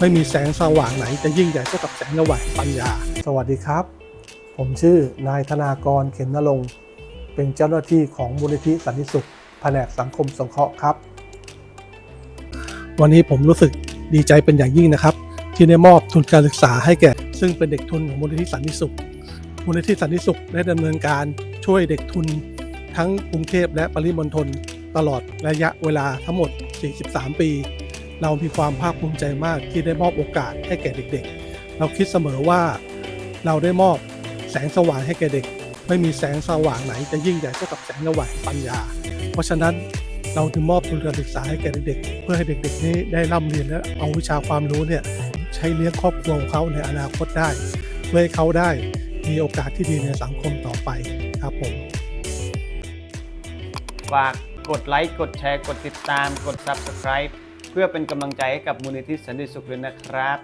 ไม่มีแสงสว่างไหนจะยิ่งใหญ่เท่ากับแสงสว่างปัญญา สวัสดีครับ ผมชื่อนายธนากรเข็มนรงค์เป็นเจ้าหน้าที่ของมูลนิธิสันติสุข แผนกสังคมสงเคราะห์ครับ วันนี้ผมรู้สึกดีใจเป็นอย่างยิ่งนะครับ ที่ได้มอบทุนการศึกษาให้แก่ ซึ่งเป็นเด็กทุนของมูลนิธิสันติสุข มูลนิธิสันติสุขได้ดำเนินการช่วยเด็กทุน ทั้งกรุงเทพและปริมณฑลตลอดระยะเวลาทั้งหมด 43 ปี เรามีความภาคภูมิใจมากที่ได้มอบโอกาสให้แก่เด็กๆ เราคิดเสมอว่าเราได้มอบแสงสว่างให้แก่เด็ก ไม่มีแสงสว่างไหนจะยิ่งใหญ่เท่ากับแสงสว่างปัญญา เพราะฉะนั้นเราถึงมอบทุนการศึกษาให้แก่เด็กๆ เพื่อให้เด็กๆ นี้ได้ร่ำเรียนและเอาวิชาความรู้เนี่ยใช้เลี้ยงครอบครัวของเขาในอนาคตได้เพื่อให้เขาได้มีโอกาสที่ดีในสังคมต่อไปครับผมฝากกดไลค์กดแชร์กดติดตามกด Subscribe เพื่อเป็นกำลังใจให้กับมูลนิธิสันติสุขด้วยนะครับ